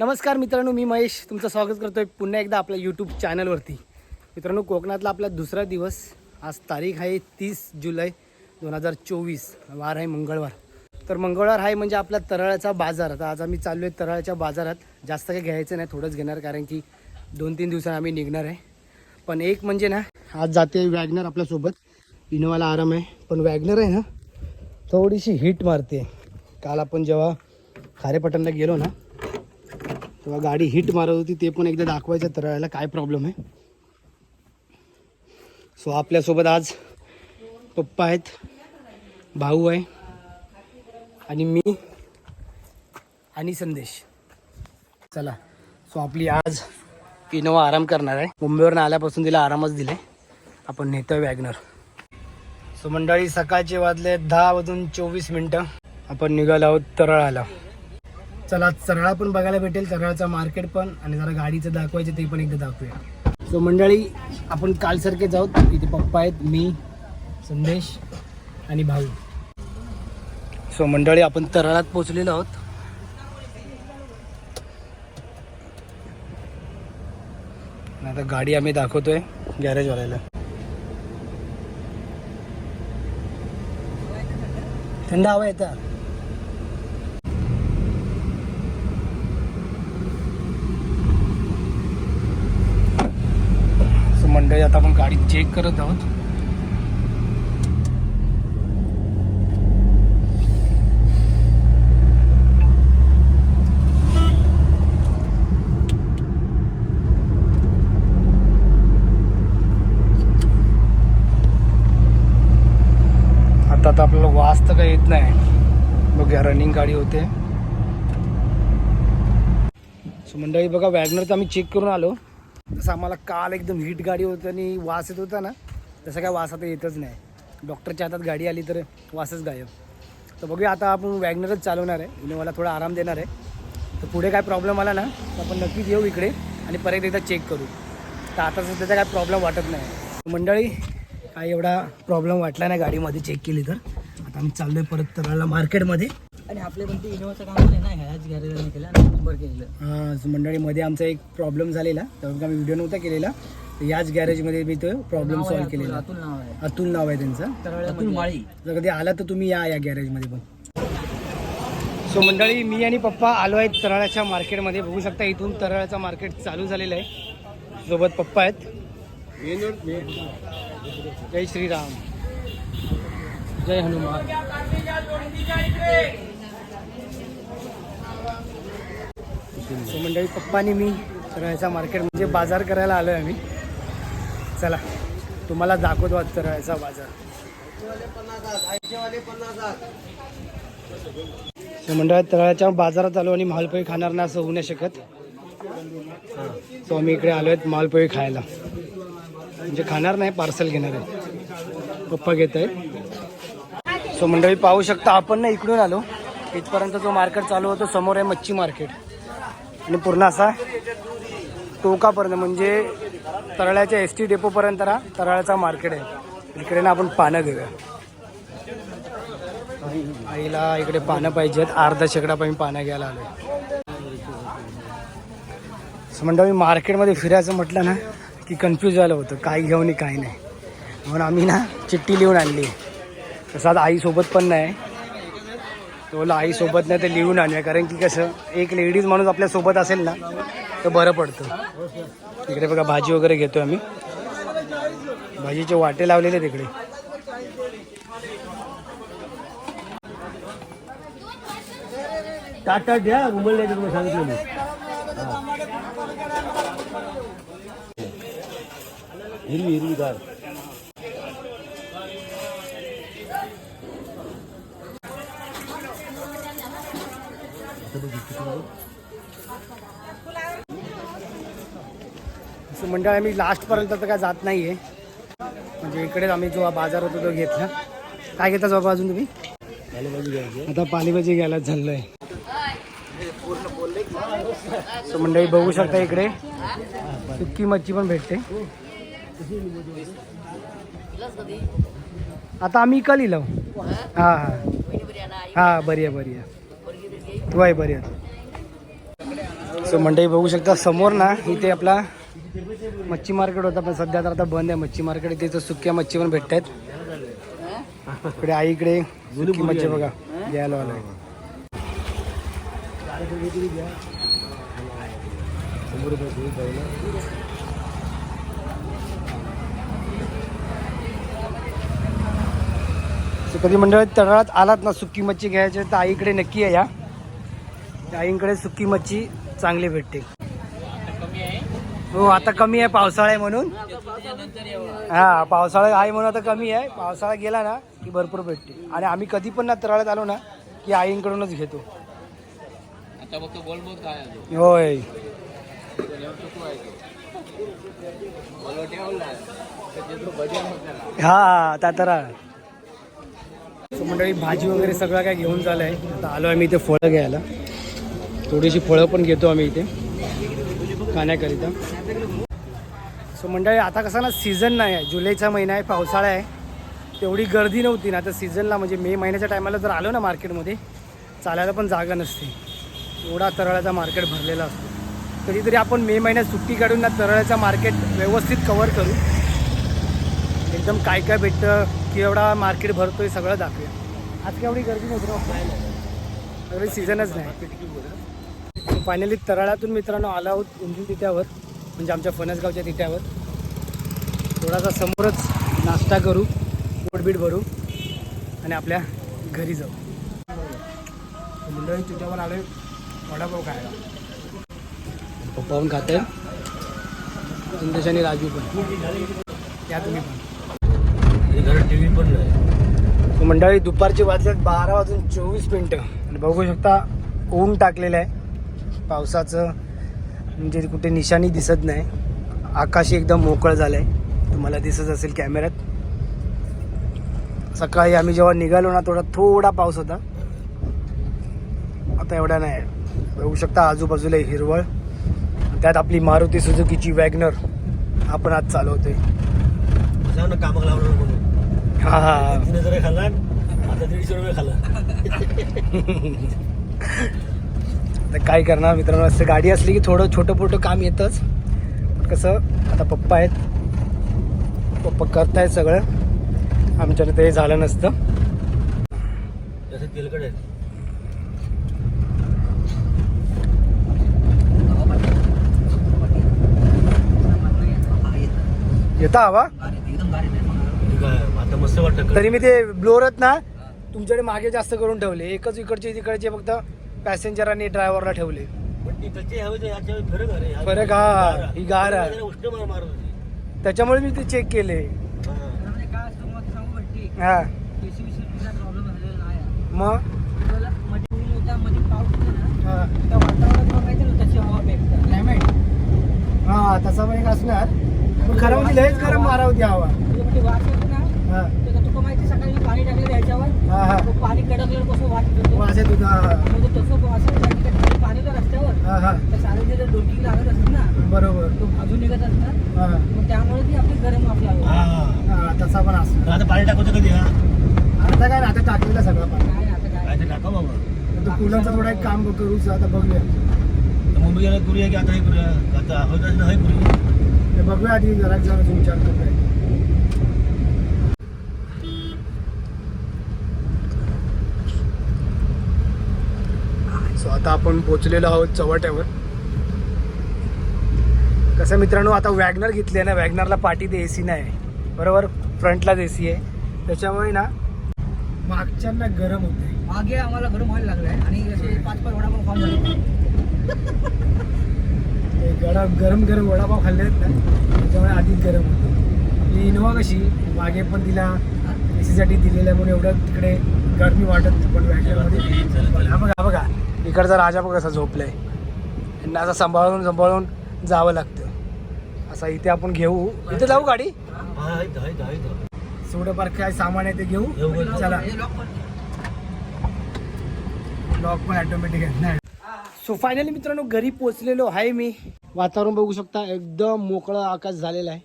नमस्कार मित्रांनो मी महेश. तुमचं स्वागत करतोय पुन्हा एकदा आपल्या यूट्यूब चॅनलवरती मित्रांनो कोकणातला आपला दुसरा दिवस. आज तारीख आहे तीस जुलै दोन हजार चोवीस. वार आहे मंगळवार. तर मंगळवार आहे म्हणजे आपला तरळाचा बाजार. आता आज आम्ही चाललो आहे तरळाच्या बाजारात. जास्त काही घ्यायचं नाही थोडंच घेणार कारण की दोन तीन दिवसात आम्ही निघणार आहे. पण एक म्हणजे ना आज जाते वॅगनर आपल्यासोबत. इनोवाला आराम आहे. पण वॅगनर आहे ना थोडीशी हिट मारते. काल आपण जेव्हा खारेपटणला गेलो ना तेव्हा गाडी हिट मारत होती ते पण एकदा दाखवायचं तर काय प्रॉब्लेम आहे? सो आपल्यासोबत आज पप्पा आहेत भाऊ आहे आणि मी आणि संदेश. चला. सो आपली आज इनोवा आराम करणार आहे. मुंबईवरून आल्यापासून तिला आरामच दिलाय. आपण नेतोय वॅगनर सो मंडळी सकाळचे वाजले दहा वाजून चोवीस मिनटं. आपण निघालो आहोत तराळाला. चला चराळा पण बघायला भेटेल चरळाचं मार्केट पण आणि जरा गाडीचं दाखवायचं ते पण एकदा दाखवूया. सो मंडळी आपण कालसारखे जाऊ इथे पप्पा आहेत मी संदेश आणि भाऊ. सो मंडळी आपण तराळात पोचलेलो आहोत. आता गाडी आम्ही दाखवतोय गॅरेजवाल्याला. थंड हवा येतं सो मंडळी आता आपण गाडी चेक करत आहोत. आता आता आपल्याला वास तर काही येत नाही. बघूया रनिंग गाडी होते. सो मंडळी बघा वॅगनर तर आम्ही चेक करून आलो. जसं आम्हाला काल एकदम हीट गाडी होती आणि वास येत होता ना तसं काय वास आता येतच नाही. डॉक्टरच्या हातात गाडी आली तर वासच गायब. तर बघूया आता आपण वॅगनरच चालवणार आहे. इनोवाला थोडा आराम देणार आहे. तर पुढे काय प्रॉब्लेम आला ना तर आपण नक्कीच येऊ इकडे आणि परत एकदा चेक करू. तर आता सध्याचा काय प्रॉब्लेम वाटत नाही. मंडळी काय एवढा प्रॉब्लेम वाटला नाही गाडीमध्ये चेक केली तर. आता आम्ही चाललो आहे परत तर मार्केटमध्ये आणि आपले पण ते इनोवाचं काम आहे ना ह्याच केलं आणि नंबर केलेलं. हां मंडळीमध्ये आमचा एक प्रॉब्लेम झालेला. तेव्हा आम्ही व्हिडिओ नव्हता केलेला. तर याच गॅरेजमध्ये मी तो प्रॉब्लेम सॉल्व्ह अतुल- केलेला. अतुल नाव आहे. अतुल नाव आहे त्यांचं. तरळ्यामध्ये माळी. जर कधी आला तर तुम्ही या या गॅरेजमध्ये पण. सो मंडळी मी आणि पप्पा आलो आहेत तराळ्याच्या मार्केटमध्ये. बघू शकता इथून तराळ्याचं मार्केट चालू झालेलं आहे. सोबत पप्पा आहेत. जय श्रीराम. जय हनुमान. सो मंडळी पप्पा आणि मी तराळ्याच्या मार्केट म्हणजे बाजार करायला आलो आहे आम्ही. चला तुम्हाला दाखवतो आज तराळ्याचा बाजार. सो मंडळात तळाच्या बाजारात आलो आणि मालपोळी खाणार ना असं होऊ नाही शकत. सो आम्ही इकडे आलो आहेत मालपोळी खायला. म्हणजे खाणार नाही पार्सल घेणार आहे. पप्पा घेत आहेत. सो मंडळी पाहू शकता आपण ना इकडून आलो. इथपर्यंत जो मार्केट चालू होतो समोर आहे मच्छी मार्केट आणि पूर्ण असा टोकापर्यंत म्हणजे तरळ्याच्या एस टी डेपोपर्यंत ना तराळ्याचा मार्केट आहे. इकडे ना आपण पानं घेऊया. आईला इकडे पानं पाहिजेत. अर्धा शेकडा पण पानं घ्यायला आलोय. असं म्हणतो मी मार्केटमध्ये फिरायचं म्हटलं ना की कन्फ्यूज झालं होतं. काय घेऊन आणि काय नाही. म्हणून आम्ही ना चिठ्ठी लिहून आणली. तसं आता आईसोबत पण नाही. तो आई आईसोबत नाही ते लिहून आणूया कारण की कसं एक लेडीज माणूस आपल्यासोबत असेल ना तर बरं पडतं. तिकडे बघा भाजी वगैरे घेतो आम्ही. भाजीचे वाटे लावलेले तिकडे. टाटा द्या उमलल्या तुम्ही सांगितलं मी. हिरवी हिरवीगार मंडळ आम्ही लास्टपर्यंत तर काय जात नाही आहे म्हणजे इकडेच आम्ही जो बाजार होतो तो घेतला. काय घेता बाबा अजून तुम्ही? आता पालेभाजी घ्यायला चाललोय. सो मंडळी बघू शकता इकडे. सुक्की मच्छी पण भेटते. आता आम्ही इका लिहिलो. हा हा. हा बरी आहे बरी आहे तू आहे सो मंडळी बघू शकता समोर ना इथे आपला मच्छी मार्केट होता पण सध्या तर आता बंद आहे. मच्छी मार्केट इथे तर सुक्या मच्छी पण भेटत आहेत इकडे आईकडे सुकी मच्छी बघा. घ्यायला आलोय कधी मंडळात तळात आलात ना सुकी मच्छी घ्यायची तर आईकडे नक्की आहे या. आईकडे सुकी मच्छी चांगली भेटते. हो आता कमी आहे पावसाळा आहे म्हणून. हा पावसाळा आहे म्हणून आता कमी आहे. पावसाळा गेला ना की भरपूर भेटते. आणि आम्ही कधी पण ना तळाळ्यात आलो ना की आईंकडूनच घेतो. होय. हा आता तर आहे. मंडळी भाजी वगैरे सगळं काय घेऊन झालंय आता आलो आम्ही इथे फळं घ्यायला. थोडीशी फळं पण घेतो आम्ही इथे खाण्याकरिता. सो मंडळी आता कसं ना सीझन नाही आहे. जुलैचा महिना आहे पावसाळा आहे. तेवढी गर्दी नव्हती ना आता सीझनला म्हणजे मे महिन्याच्या टायमाला जर आलो ना मार्केटमध्ये चालायला पण जागा नसते. एवढा तरळाचा मार्केट भरलेला असतो. कधीतरी आपण मे महिन्यात सुट्टी काढून ना तरळाचा मार्केट व्यवस्थित कवर करू. एकदम काय काय भेटतं की एवढा मार्केट भरतोय सगळं दाखवूया. आज काय एवढी गर्दी नव्हती ना? एवढी सीझनच नाही. फायनली तराळातून मित्रांनो आला आहोत उंजू तिथ्यावर म्हणजे आमच्या फणसगावच्या तिथ्यावर. थोडासा समोरच नाश्ता करू पोटबीट भरू आणि आपल्या घरी जाऊ. मंडळी तिट्यावर आले वडापाव खायला. पप्पा पण खाते संदेश आणि राजू पण. या तुम्ही पण. टी व्ही पण नाही मंडळी दुपारचे वाजलेत बारा वाजून चोवीस मिनटं. आणि बघू शकता ऊन टाकलेलं आहे. पावसाचं म्हणजे कुठे निशाणी दिसत नाही. आकाश एकदम मोकळं झालं आहे तुम्हाला दिसत असेल कॅमेऱ्यात. सकाळी आम्ही जेव्हा निघालो ना थोडा थोडा पाऊस होता. आता एवढा नाही. बघू शकता आजूबाजूला हिरवळ. त्यात आपली मारुती सुझुकीची वॅगनर आपण आज चालवतोय. कामाला लावणार म्हणून. हा हा तीन हजार खाला आता दीडशे रुपये खाला आता काय करणार? मित्रांनो असं गाडी असली की थोडं छोटं मोठं काम येतंच. कसं आता पप्पा आहेत. पप्पा करतायत सगळं. आमच्याने ते झालं नसतं. जसं तेलकट आहे येता हवा आता मस्त वाटतं. तरी मी ते ब्लोअर आहेत ना तुमच्याकडे मागे जास्त करून ठेवले. एकच इकडचे तिकडचे फक्त पॅसेंजरांनी ड्रायव्हरला ठेवले. पण फरक आहे रे. ह्या- फरक हा, ही गार आहे. जरा उष्ण मार मारत होती. त्याच्यामुळे मी ते चेक केले. हा. काय असतं मग सांगू भट्टी हा. केसी विषयीचा प्रॉब्लेम झालेला नाही आहे. मग? आपल्याला मध्ये ऊन होता मध्ये पाऊस होता ना हा. त्या वातावरणात क्लायमेट हा तसा पण एक असणार. पण खरं म्हणजे लयच होती हवा. म्हणजे वास येतो ना हा. तर तुका माहिती सकाळी मी पाणी टाकलं त्याच्यावर हा हा. तो पाणी कडकल्यावर कसं वास येतो? वास येत होता हा, म्हणजे तसं पाणी रस्त्यावर हा हा. डोकी लागत असत ना बरोबर. तो भाजून निघत असतात. हा. मग त्यामुळे ती आपली गरम हा. हा तसा पण असतो. आता पाणी टाकवतो कधी हा? आता काय ना आता टाकलेलं सगळं पाणी. काय नाही आता काय? काय ते टाका बाबा. थोडं एक काम करूच आता बघूया. तर मुंबई गेला करूया की आता हे आता होत बघूया आधी जरा जरा विचार करूया आता आपण पोचलेलो आहोत चव्हाट्यावर. कसं मित्रांनो आता वॅगनर घेतली आहे ना वॅगनरला पाठीत ए सी नाही बरोबर? फ्रंटलाच ए सी आहे. त्याच्यामुळे ना मागच्यांना गरम होते मागे आम्हाला गरम व्हायला लागलाय आणि असे पाच पाच वडापाव खाऊन झाले. ते गरम गरम गरम वडापाव खाल्ले आहेत ना त्याच्यामुळे आधीच गरम होतं इनोवा कशी? मागे पण तिला एसीसाठी दिलेलं आहे म्हणून एवढं तिकडे गरमी वाटत नाही. पण वॅगनरमध्ये हा बघा बघा. इकडचा राजा बघ झोपलं आहे यांना असं सांभाळून सांभाळून जावं लागतं. असा इथे आपण घेऊ. इथे जाऊ गाडी? सोडं आहेत काय सामान आहे ते घेऊ. घेऊ, घेऊ. चला. लॉक पण ऑटोमॅटिक आहे. सो फायनली मित्रांनो घरी पोचलेलो आहे मी. वातावरण बघू शकता एकदम मोकळं आकाश झालेलं आहे.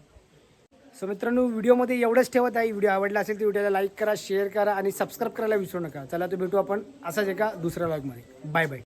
सो मित्रांनो व्हिडिओमध्ये एवढंच ठेवत आहे. व्हिडिओ आवडला असेल तर व्हिडिओला लाईक करा शेअर करा आणि सबस्क्राईब करायला विसरू नका. चला तर भेटू आपण असाच एका दुसऱ्या ब्लॉगमध्ये बाय बाय